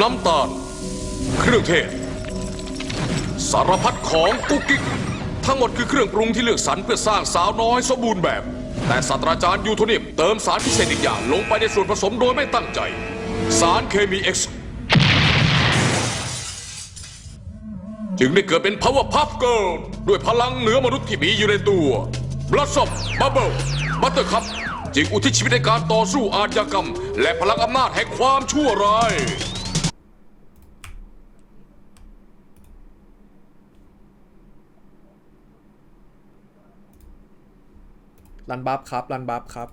น้ำตาล เครื่องเทศ สารพัดของกุ๊กกิ๊กทั้งหมดคือเครื่องปรุงที่เลือกสรรเพื่อสร้างสาวน้อยสมบูรณ์แบบ แต่ศาสตราจารย์ยูโทเนียมเติมสารพิเศษอีกอย่างลงไปในส่วนผสมโดยไม่ตั้งใจ สารเคมี X จึงได้เกิดเป็น Power Puff Girl ด้วยพลังเหนือมนุษย์ที่มีอยู่ในตัว Blossom Bubble Buttercup จึงอุทิศชีวิตในการต่อสู้อาชญากรรม และพลังอำนาจแห่งความชั่วร้าย รันบัฟครับรันบัฟครับ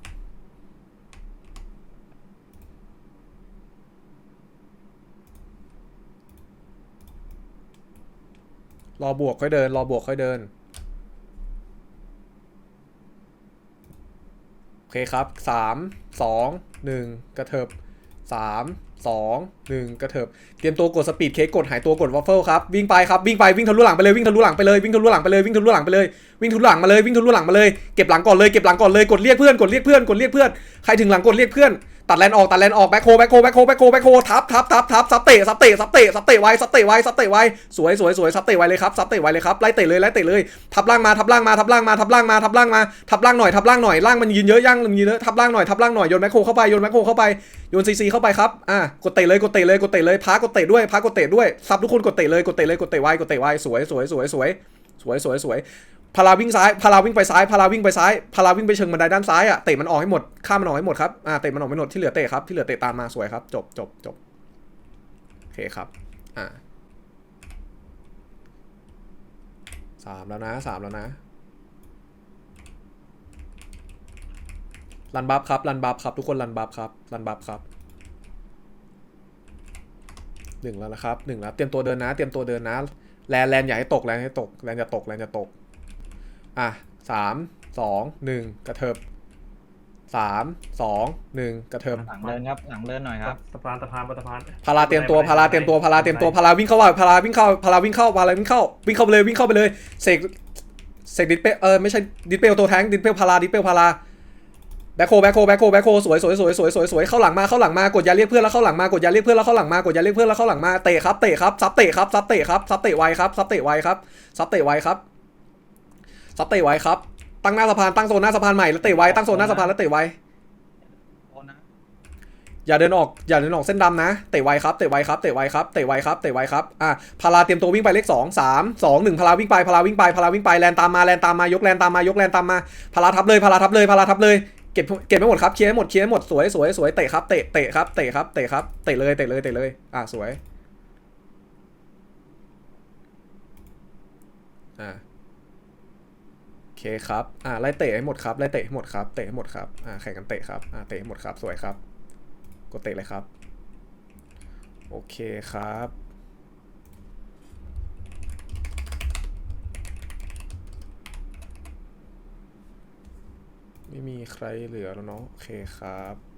รอบวกค่อยเดินรอบวกค่อยเดิน โอเคครับสามสองหนึ่งกระเถิบ สามสองหนึ่งกระเถิบเตรียมตัวกดสปีดเค้กกดหายตัวกดวัฟเฟิลครับวิ่งไปครับวิ่งไปวิ่งทะลุหลังไปเลยวิ่งทะลุหลังไปเลยวิ่งทะลุหลังไปเลยวิ่งทะลุหลังไปเลยวิ่งทะลุหลังมาเลยวิ่งทะลุหลังมาเลยเก็บหลังก่อนเลยเก็บหลังก่อนเลยกดเรียกเพื่อนกดเรียกเพื่อนกดเรียกเพื่อนใครถึงหลังกดเรียกเพื่อน ตัดแลนออกตัดแลนออกแบ็คโคแบ็คโคแบ็คโคแบ็คโคแบ็คโคทับทับทับทับซับเตะซับเตะซับเตะซับเตะไว้ซับเตะไว้ซับเตะไว้สวยสวยสวยซับเตะไว้เลยครับซับเตะไว้เลยครับไล่เตะเลยไล่เตะเลยทับล่างมาทับล่างมาทับล่างมาทับล่างมาทับล่างมาทับล่างหน่อยทับล่างหน่อยล่างมันยืนเยอะย่างมันยืนเยอะทับล่างหน่อยทับล่างหน่อยโยนแมคโคเข้าไปโยนแมคโคเข้าไปโยนซีซีเข้าไปครับอะกดเตะเลยกดเตะเลยกดเตะเลยพากดเตะด้วยพากดเตะด้วยซับทุกคนกดเตะเลยกดเตะเลยกดเตะไว้กดเตะไว้สวยสวยสวยสวยสวยสวยสวย พาราวิ่งซ้ายพาราวิ่งไปซ้ายพาราวิ่งไปซ้ายพาราวิ่งไปเชิงบันไดด้านซ้ายอะเตะมันออกให้หมดข้ามมันออกให้หมดครับอะเตะมันออกให้หมดที่เหลือเตะครับที่เหลือเตะตามมาสวยครับ จบจบจบโอเคครับอะสามแล้วนะสามแล้วนะรันบัฟครับรันบัฟครับทุกคนรันบัฟครับรันบัฟครับหนึ่งแล้วนะครับหนึ่งแล้วเตรียมตัวเดินนะ เตรียมตัวเดินนะแลนแลนอย่าให้ตกแลนให้ตกแลนจะตกแลนจะตก อะสามสองหนึ่งกระเถิบสามสองหนึ่งกระเถิบหลังเดินครับ หลังเดินหน่อยครับสะพานสะพานสะพานพาราเตรียมตัวพาราเตรียมตัวพาราเตรียมตัวพาราวิ่งเข้าว่าพาราวิ่งเข้าพาราวิ่งเข้าพาราวิ่งเข้าวิ่งเข้าไปเลยวิ่งเข้าไปเลยเสกเสกดิสเปเออไม่ใช่ดิสเปลตัวแทงดิสเปลพาราดิสเปลพาราแบ็คโคแบ็คโคแบ็คโคแบ็คโคสวยสวยสวยสวยสวยสวยเข้าหลังมาเข้าหลังมากดยาเรียกเพื่อนแล้วเข้าหลังมากดยาเรียกเพื่อนแล้วเข้าหลังมากดยาเรียกเพื่อนแล้วเข้าหลังมาเตะครับเตะครับซับเตะครับซับเตะครับซับเตะไวครับซับเตะไวครับซับเตะไวครับ ซับเตะไวครับ ตั้งหน้าสะพานตั้งโซนหน้าสะพานใหม่แล้วเตะไวตั้งโซนหน้าสะพานแล้วเตะไวโอ้นะอย่าเดินออกอย่าเดินออกเส้นดำนะ เตะไวครับเตะไวครับเตะไวครับเตะไวครับเตะไวครับอะพาราเตรียมตัววิ่งไปเลขสองสามสองหนึ่งพาราวิ่งไปพาราวิ่งไปพาราวิ่งไปแลนตามมาแลนตามมายกแลนตามมายกแลนตามมาพาราทับเลยพาราทับเลยพาราทับเลยเก็บเก็บไม่หมดครับเคลียร์ให้หมดเคลียร์ให้หมดสวยสวยสวยเตะครับเตะเตะครับเตะครับเตะครับเตะเลยเตะเลยเตะเลยอะสวยอะโอ เคครับอ่าไล่เตะให้หมดครับไล่เตะให้หมดครับเตะให้หมดครับอ่าแข่งกันเตะครับอ่าเตะให้หมดครับสวยครับกดเตะเลยครับโอเคครับไม่มีใครเหลือแล้วเนาะโอเคครับ